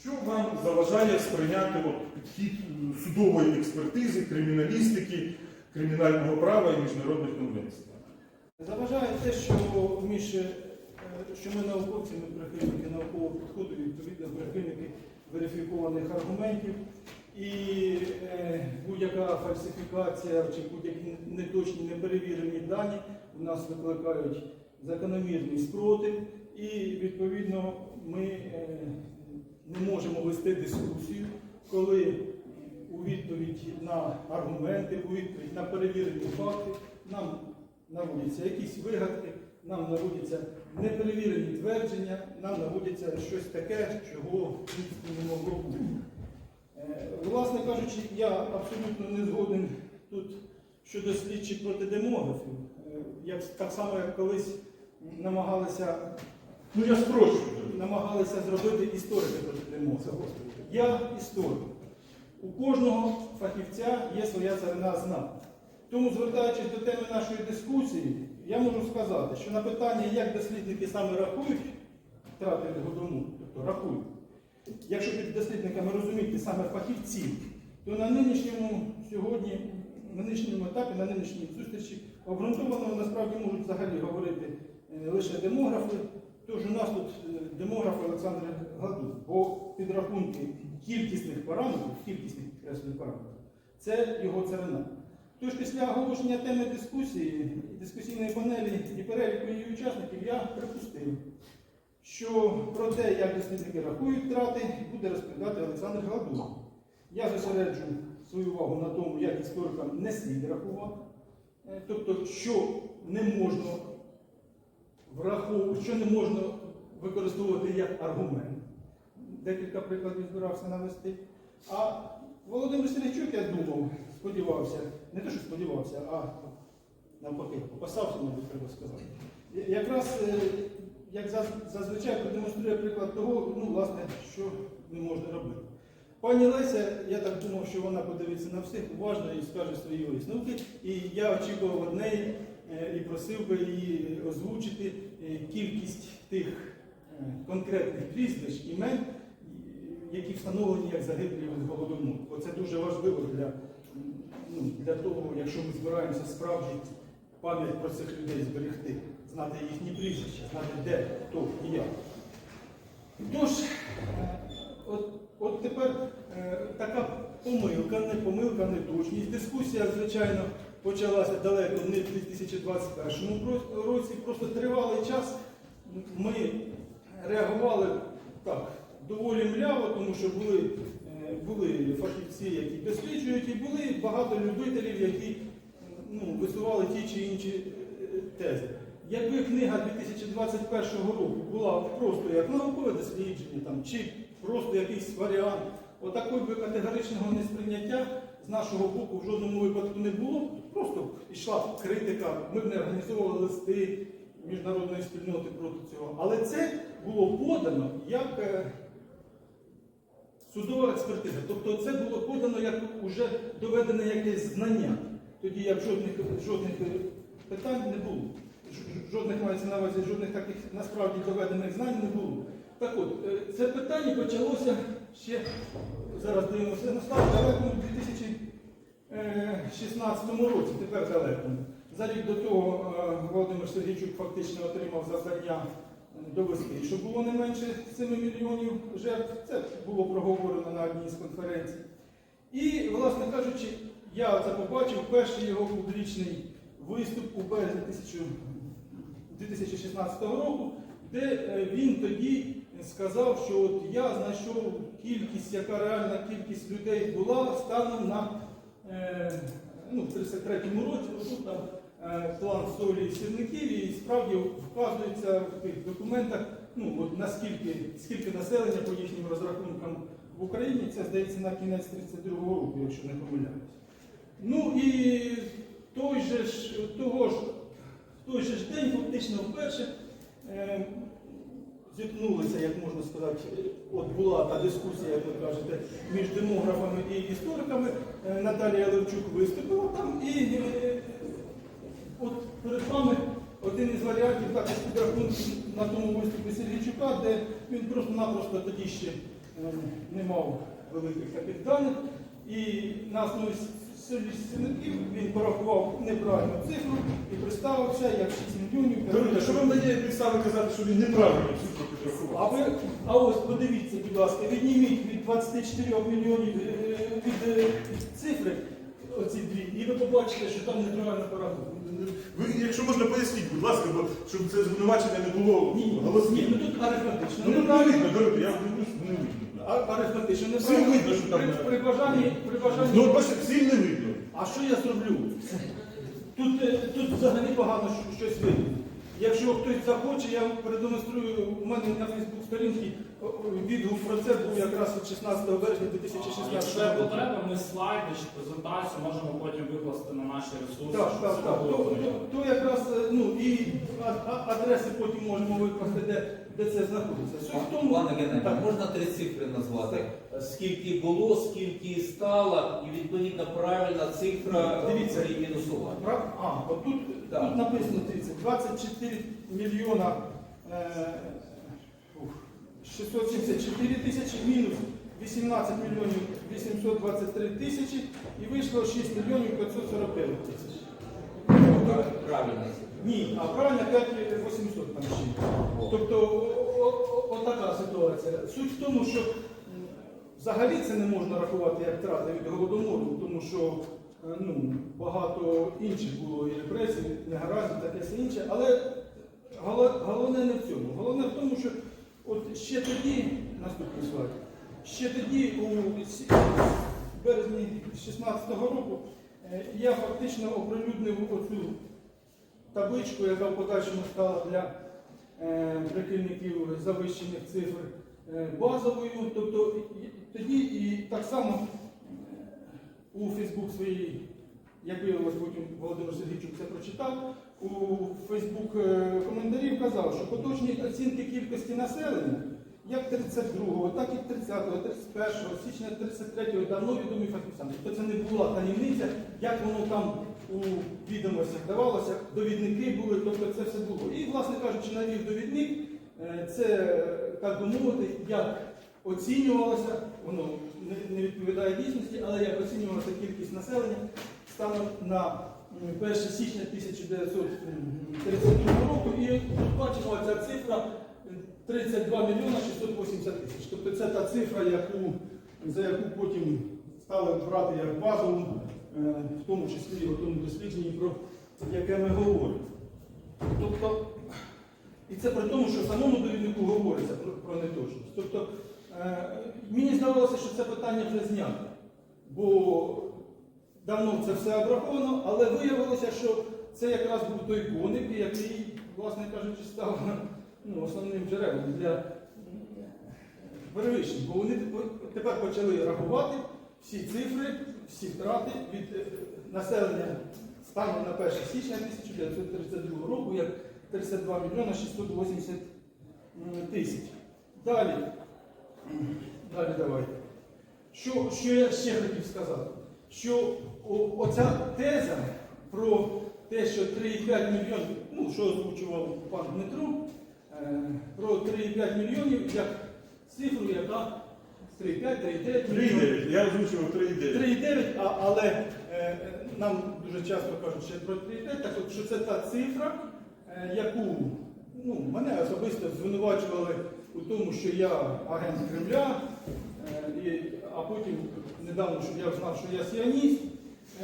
Що вам заважає сприйняти от, підхід е, судової експертизи, криміналістики, кримінального права і міжнародних конвенцій? Заважає те, що між е, що ми науковці, ми прихильники наукового підходу, відповідно прихильники верифікованих аргументів. І е, будь-яка фальсифікація чи будь-які неточні, неперевірені дані у нас викликають закономірний спротив, і відповідно ми е, не можемо вести дискусію, коли у відповідь на аргументи, у відповідь на перевірені факти нам наводяться якісь вигадки, нам наводяться неперевірені твердження, нам наводяться щось таке, чого не могло бути. Е, Власне кажучи, я абсолютно не згоден тут щодо слідчих протидемографів. Е, Як, так само, як колись намагалися, Ну я спрощую. намагалися зробити історики протидемографів. Я історик. У кожного фахівця є своя царина знань. Тому, звертаючись до теми нашої дискусії, я можу сказати, що на питання, як дослідники саме рахують втрати годому, тобто рахують, якщо під дослідниками розуміти саме фахівців, то на нинішньому сьогодні, на нинішньому етапі, на нинішній зустрічі обґрунтовано насправді можуть взагалі говорити е, лише демографи. Тож у нас тут е, демограф Олександр Гадук, бо підрахунки кількісних параметрів, кількісних підкреслюю параметрів, це його царина. Тож після оголошення теми дискусії, дискусійної панелі і переліку її учасників я припустив, що про те, як дослідники рахують втрати, буде розповідати Олександр Гладук. Я зосереджу свою увагу на тому, як історикам не слід рахувати, Е, тобто, що не можна що не можна використовувати як аргумент. Декілька прикладів збирався навести. А Володимир Сергійчук, я думав, сподівався, не те, що сподівався, а навпаки, опасався, мабуть, треба сказати. Якраз, е, як зазвичай, продемонструє приклад того, ну, власне, що не можна робити. Пані Леся, я так думав, що вона подивиться на всіх уважно і скаже свої висновки. І я очікував від неї і просив би її озвучити е, кількість тих е, конкретних прізвищ, імен, які встановлені як загиблі від голодомору. Бо це дуже важливо для, ну, для того, якщо ми збираємося справді пам'ять про цих людей зберегти, знати їхні прізвища, знати де, хто і як. Тож, е, от, от тепер е, така помилка, не помилка, не точність. Дискусія, звичайно, почалася далеко не в 2021 році, просто тривалий час ми реагували так, доволі мляво, тому що були, е, були фахівці, які досліджують, і були багато любителів, які ну, висували ті чи інші е, тези. Якби книга 2021 року була просто як наукове дослідження, там, чи просто якийсь варіант, отакої би категоричного несприйняття з нашого боку в жодному випадку не було, просто йшла критика, ми не організовували листи міжнародної спільноти проти цього. Але це було подано як е, судова експертиза. Тобто це було подано як уже доведене якесь знання. Тоді як жодних, жодних питань не було. Жодних мається на увазі, жодних таких насправді доведених знань не було. Так от, е, це питання почалося ще, зараз дивимося на слайд, далеко у 2016 році, тепер далеко. За рік до того е, Володимир Сергійчук фактично отримав завдання е, довести, що було не менше 7 мільйонів жертв. Це було проговорено на одній з конференцій. І, власне кажучи, я це побачив перший його публічний виступ у березні 2016 року, де е, він тоді сказав, що от я знайшов кількість, яка реальна кількість людей була станом на е, ну, в 33-му році, отут там е, план солі і сірників, і справді вказується в тих документах, ну, от наскільки скільки населення по їхнім розрахункам в Україні, це здається на кінець 32-го року, якщо не помиляюсь. Ну і той же ж, того ж, той же ж день фактично вперше е, зіткнулися, як можна сказати, от була та дискусія, як ви кажете, між демографами і істориками. Е, Наталія Левчук виступила там і е, от перед вами один із варіантів також підрахунків на тому виступі Сергійчука, де він просто-напросто тоді ще е, не мав великих даних. І на основі сильників він порахував неправильну цифру і представився як 6 мільйонів. Даруйте, що вам дає підстави казати, що він неправильно цифру А ви, а ось подивіться, будь ласка, відніміть від 24 мільйонів е, від, е, цифри оці дві, і ви побачите, що там неправильно пораховано. Ви, якщо можна, поясніть, будь ласка, бо щоб це звинувачення не було Ні, ні, ну тут арифметично. Ну, ну, не неправильно. видно, даруйте, я дивлюсь, не видно. А- Арифметично Всім неправильно. видно, що там при, не- при бажанні, при бажанні. Ну, бачите, всім не видно. А що я зроблю? Тут, е, тут взагалі погано що- щось видно. Якщо хтось захоче, я вам продемонструю, у мене на Фейсбук сторінці відгук про це був якраз від 16 вересня 2016 є року. потреба, ми слайди чи презентацію можемо потім викласти на наші ресурси. Так, щоб так, так. То, то, то якраз, е, ну і адреси потім можемо викласти, де, де це знаходиться. Суть в тому, Пане Геннадій, Так. можна три цифри назвати? Скільки було, скільки стало, і відповідно правильна цифра Дивіться. при мінусуванні. Прав- А, от тут, Так. тут написано 30, 24 мільйона е, 674 тисячі мінус 18 мільйонів 823 тисячі і вийшло 6 мільйонів 549 тисяч. Правильно. Ні, а правильно 5 800 там ще. Тобто о- о- отака ситуація. Суть в тому, що м, взагалі це не можна рахувати як втрати від голодомору, тому що е, ну, багато інших було і репресій, негараздів, таке все інше. Але голо- головне не в цьому. Головне в тому, що от ще тоді, наступний слайд, ще тоді, у березні 16-го року, е, я фактично оприлюднив оцю табличку, яка в подальшому стала для е, прихильників завищених цифр е, базовою. Тобто тоді і так само у Фейсбук своїй, як виявилось, потім Володимир Сергійчук це прочитав, у Фейсбук е, коментарі вказав, що поточні оцінки кількості населення як 32-го, так і 30-го, 31-го, січня 33-го давно відомі фахівцям. Тобто це не була таємниця, як воно там у відомостях давалося, довідники були, тобто це все було. І, власне кажучи, навів довідник, е, це, так би мовити, як оцінювалося, воно не, відповідає дійсності, але як оцінювалася кількість населення станом на 1 січня 1932 року. І тут бачимо ця цифра е, 32 мільйона 680 тисяч. Тобто це та цифра, яку, за яку потім стали брати як базову, е, в тому числі в тому дослідженні, про яке ми говоримо. Тобто, і це при тому, що в самому довіднику говориться про, про неточність. Тобто, е, мені здавалося, що це питання вже знято, бо давно це все обраховано, але виявилося, що це якраз був той коник, який, власне кажучи, став ну, основним джерелом для перевищень. Бо вони тепер- тепер почали рахувати всі цифри, всі втрати від е, населення станом на 1 січня 1932 року як 32 мільйона 680 тисяч. Далі. Далі давайте. Що, що я ще хотів сказати? Що оця теза про те, що 3,5 мільйонів, ну, що озвучував пан Дмитро, е, про 3,5 мільйонів як цифру, яка 3,5, 3,9 3,9, я озвучував 3,9. 3,9, а, але е, е, нам дуже часто кажуть ще про 3,5, так от, що це та цифра, яку ну, мене особисто звинувачували у тому, що я агент Кремля, а потім недавно, щоб я знав, що я сіоніст.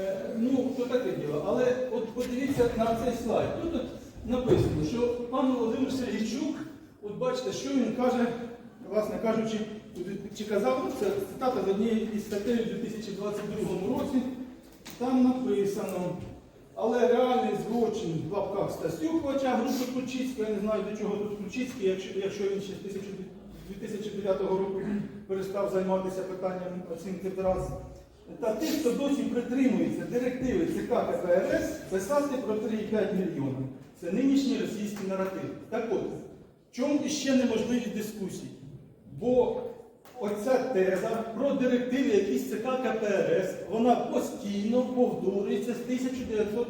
Е, ну, то таке діло. Але от подивіться на цей слайд. Тут от написано, що пан Володимир Сергійчук, от бачите, що він каже, власне кажучи, чи казав, це цитата з однієї із статей у 2022 році. Там написано, але реальний злочин в лапках Стасюк, хоча групи Ключицької, я не знаю до чого тут Ключицький, якщо, якщо він ще з 1000 2009 року перестав займатися питанням оцінки втрат. Та тих, хто досі притримується директиви ЦК КПРС, писати про 3,5 мільйони. Це нинішній російський наратив. Так от, в чому іще неможливість дискусії? Бо оця теза про директиви якісь ЦК КПРС, вона постійно повторюється з 1900,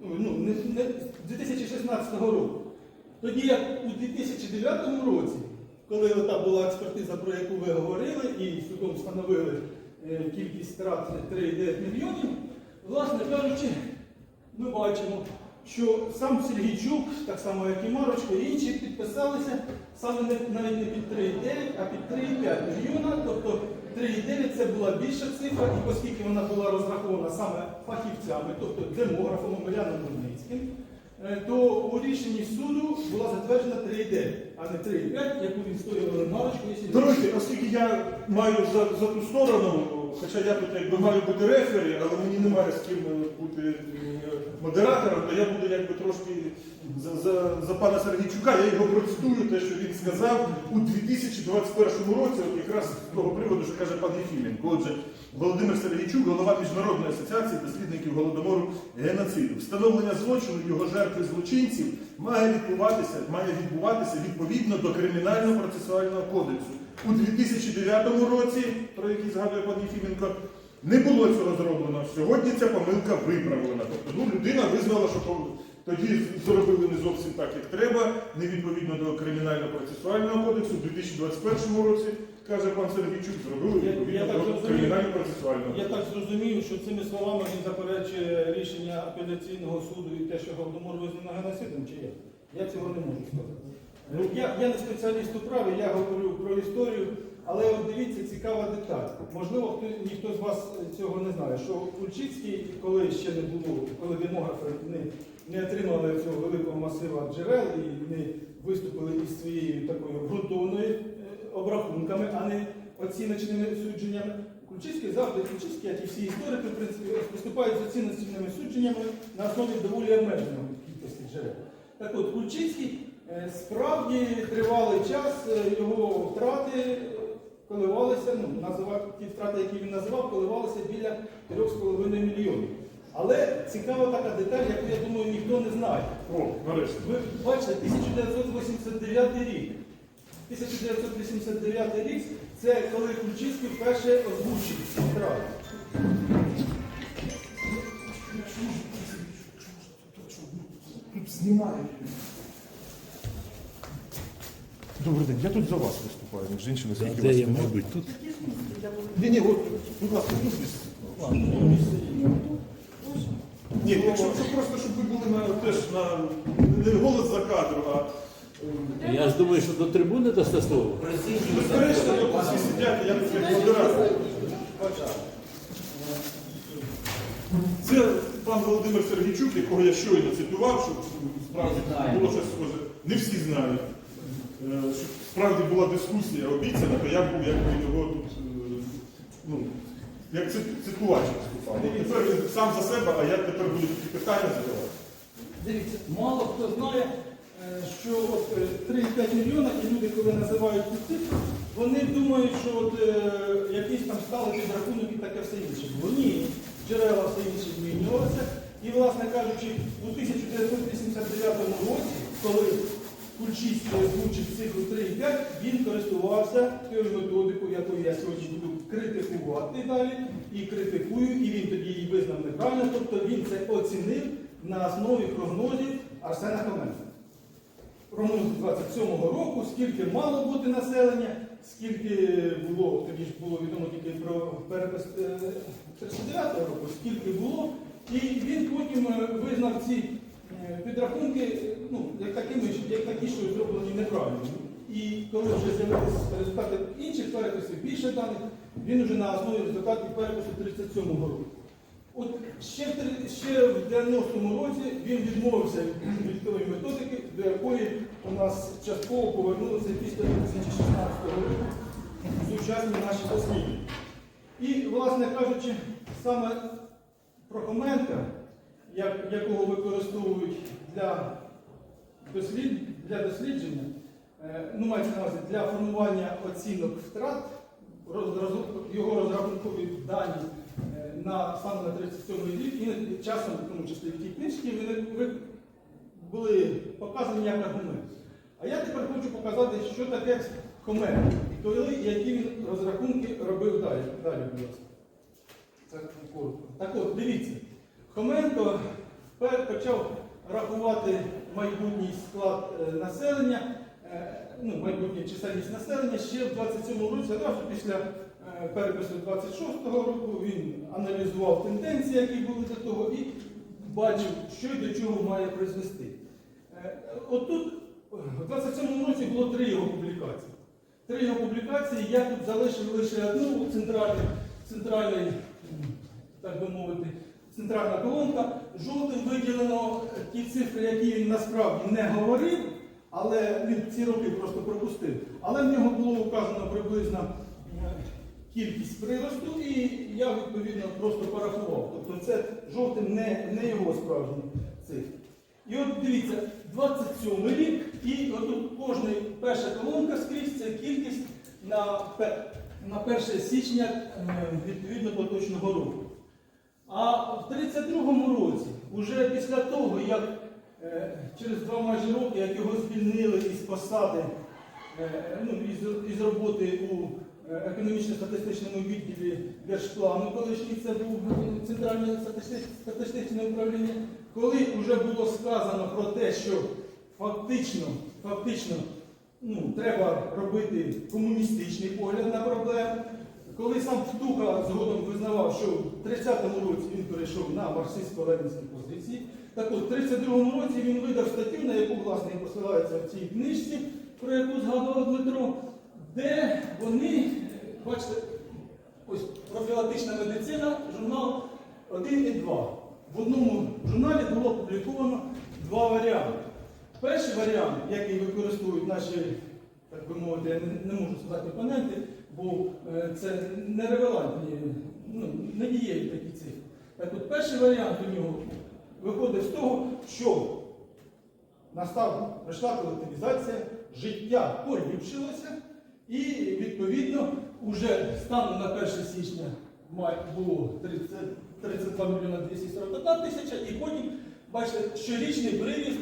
ну, не, не, 2016 року. Тоді як у 2009 році, коли та була експертиза, про яку ви говорили, і судом встановили е, кількість втрат 3,9 мільйонів, власне кажучи, ми бачимо, що сам Сергійчук, так само як і Марочко, і інші підписалися саме навіть не під 3,9, а під 3,5 мільйона. Тобто 3,9 це була більша цифра, і оскільки вона була розрахована саме фахівцями, тобто демографом Омеляном Дурницьким, то у рішенні суду була затверджена 3,9, а не 3,5, яку відстоювали Марочку. Друзі, оскільки я маю за, за ту сторону, хоча я тут якби маю бути рефері, але мені немає з ким бути е, модератором, то я буду якби трошки за, за, за пана Сергійчука, я його процитую, те, що він сказав у 2021 році, от якраз з того приводу, що каже пан Єфіменко. Отже, Володимир Сергійчук, голова Міжнародної асоціації дослідників голодомору геноциду. Встановлення злочину його жертв і злочинців має відбуватися, має відбуватися відповідно до Кримінального процесуального кодексу. У 2009 році, про який згадує пан Єфіменко, не було цього зроблено. Сьогодні ця помилка виправлена. Тобто ну, людина визнала, що тоді зробили не зовсім так, як треба, не відповідно до Кримінального процесуального кодексу. У 2021 році, каже пан Сергійчук, зробили відповідно до зрозумів. Кримінального процесуального Я так зрозумів, що цими словами він заперечує рішення апеляційного суду і те, що Голодомор визнано геноцидом, чи як? Я цього не можу сказати. Ну, Я, я не спеціаліст у праві, я говорю про історію, але от дивіться, цікава деталь. Можливо, хто, ніхто з вас цього не знає, що Кульчицький, коли ще не було, коли демографи не, не отримали цього великого масива джерел і не виступили із своєю такою ґрунтовною е, обрахунками, а не оціночними судженнями. Кульчицький завжди Кульчицький, як і всі історики, в принципі, виступають з оціночними судженнями на основі доволі обмеженої кількості джерел. Так от, Кульчицький е, справді тривалий час е, його втрати е, коливалися, ну, називав, ті втрати, які він називав, коливалися біля 3,5 мільйонів. Але цікава така деталь, яку, я думаю, ніхто не знає. О, нарешті. Ви бачите, 1989 рік. 1989 рік це коли Ключицький вперше озвучив втрати. Знімаю. Добрий день, я тут за вас виступаю, між іншими, скільки вас я немає. бути? Тут? Ні, ні, от, будь ласка, тут. Ні, якщо це просто, щоб ви були на, теж на, не голос за кадром, а е, Я ж думаю, що до трибуни дасте слово. безперечно, от всі сидять, я тут як модератор. Це пан Володимир Сергійчук, якого я щойно цитував, щоб справді було щось схоже. Не всі знають. Е, Щоб справді була дискусія обіцяна, то я був якби його тут, е, ну, як цит- цитувач виступав. Тепер він сам за себе, а я тепер буду такі питання задавати. Дивіться, мало хто знає, е, що от е, 3,5 мільйона, і люди, коли називають цю цифру, вони думають, що от, е, якийсь там стали підрахунок і таке все інше. Було ні, джерела все інше змінювалися. І, власне кажучи, у 1989 році, коли Кульчицький озвучив цифру 3,5, він користувався тією методикою, якою я сьогодні буду критикувати далі, і критикую, і він тоді її визнав неправильно, тобто він це оцінив на основі прогнозів Арсена Хоменка. Прогноз 27-го року, скільки мало бути населення, скільки було, тоді ж було відомо тільки про перепис е, 39-го року, скільки було, і він потім е, визнав ці е, підрахунки е, ну, як, такими, як такі, що зроблені неправильно. І коли вже з'явилися результати інших переписів, більше даних, він вже на основі результатів перепису 37-го року. От ще, в ще в 90-му році він відмовився від, тої методики, до якої у нас частково повернулися після 2016 року сучасні наші дослідження. І, власне кажучи, саме про Хоменка, як, якого використовують для, дослід, для дослідження, е, ну мається на увазі для формування оцінок втрат, його розрахункові дані е, на станом на 37 рік, і часом, в тому числі в тій книжці, вони були показані як аргумент. А я тепер хочу показати, що таке Хомен, той, які він розрахунки робив далі. Далі, будь ласка. Це коротко. Так от, дивіться, Хоменко почав рахувати майбутній склад е, населення е, ну, майбутнє чисельність населення ще в 27-му році, одразу після е, перепису 26-го року він аналізував тенденції, які були до того, і бачив, що і до чого має призвести. Отут в 27-му році було три його публікації. Три його публікації, я тут залишив лише одну центральну, центральний, так би мовити, центральна колонка. Жовтим виділено ті цифри, які він насправді не говорив, але він ці роки просто пропустив. Але в нього було указано приблизно е, кількість приросту, і я відповідно просто порахував. Тобто це жовтим не, не його справжні цифри. І от дивіться, 27 рік, і отут кожна перша колонка скрізь це кількість на, на 1 січня е, відповідно поточного року. А в 32-му році, уже після того, як е, через два майже роки, як його звільнили із посади, е, ну, із, із роботи у е, економічно-статистичному відділі Держплану, колишній це був Центральне статистичне управління, коли вже було сказано про те, що фактично, фактично ну, треба робити комуністичний погляд на проблему, коли сам Втуха згодом визнавав, що в 30-му році він перейшов на марксистсько-ленінські позиції, так от в 32-му році він видав статтю, на яку власне посилається в цій книжці, про яку згадував Дмитро, де вони, бачите, ось профілактична медицина, журнал 1 і 2. В одному журналі було опубліковано два варіанти. Перший варіант, який використовують наші, так би мовити, я не, не можу сказати опоненти, бо е, це нерелевантні, ну, недієві такі цифри. Так от перший варіант у нього виходить з того, що настав, прийшла колективізація, життя поліпшилося, і відповідно уже станом на 1 січня було 30, 32 мільйона 241 тисяча, і потім, бачите, щорічний приріст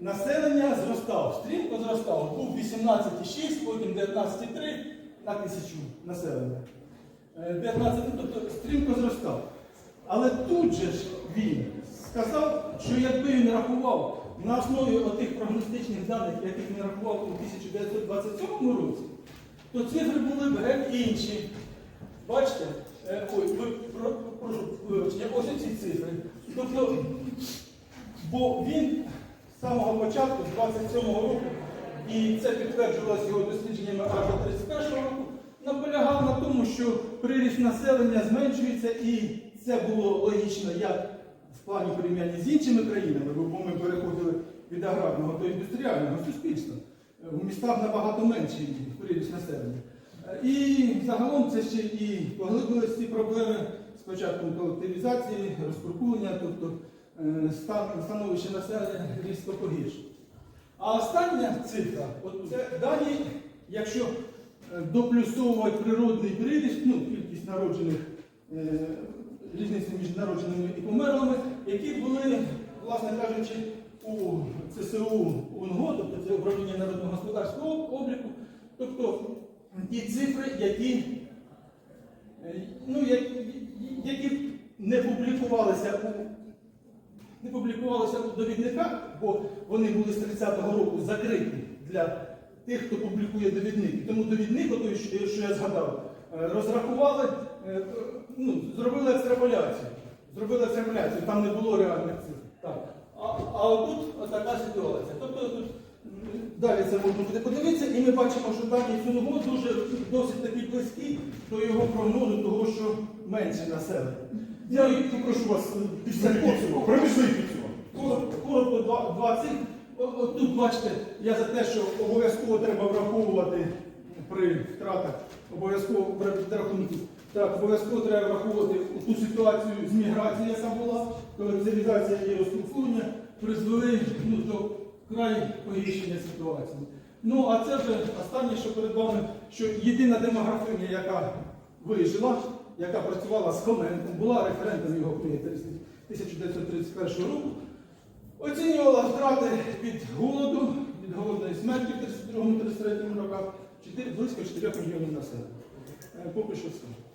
населення зростав, стрімко зростав, був 18,6, потім 19,3 на тисячу населення. Е, 19, ну, тобто стрімко зростав. Але тут же ж він сказав, що якби він рахував на основі отих прогностичних даних, яких він рахував у 1927 році, то цифри були б інші. Бачите? Е, Ой, про, прошу вибачення, ось ці цифри. Тобто, бо він з самого початку, з 27-го року, і це підтверджувалося його дослідженнями аж до 31-го року, наполягав на тому, що приріст населення зменшується, і це було логічно як в плані порівняння з іншими країнами, бо ми переходили від аграрного до індустріального суспільства. У містах набагато менший приріст населення. І загалом це ще і поглибились ці проблеми з початком колективізації, розкуркулення, тобто е, стан, становище населення різко погіршило. А остання цифра, от це дані, якщо е, доплюсовувати природний приріст, ну, кількість народжених, е, різницю між народженими і померлими, які були, власне кажучи, у ЦСУ УНГО, тобто це управління народного господарського обліку, тобто ті цифри, які, е, ну, які не публікувалися у не публікувалися у довідниках, бо вони були з 30-го року закриті для тих, хто публікує довідники. Тому довідник, отой, що я згадав, е, розрахували, е, ну, зробили екстраполяцію. Зробили екстраполяцію, там не було реальних цифр. А, а отут така ситуація. Тобто тут далі це можна буде подивитися, і ми бачимо, що дані цього дуже досить такі близькі до його прогнозу, того, що менше населення. Я попрошу вас е, після підсумок, проміжний підсумок. Коротко, коротко два, два цих. От тут бачите, я за те, що обов'язково треба враховувати при втратах, обов'язково при підрахунку. Так, обов'язково треба враховувати ту ситуацію з міграцією, яка була, колективізація і розкрупування призвели ну, до край погіршення ситуації. Ну, а це вже останнє, що перед вами, що єдина демографиня, яка вижила, яка працювала з Хоменком, була референтом його книги 1931 року, оцінювала втрати від голоду, від голодної смерті в 32-33 роках близько 4 мільйонів населення. Е, Поки що все.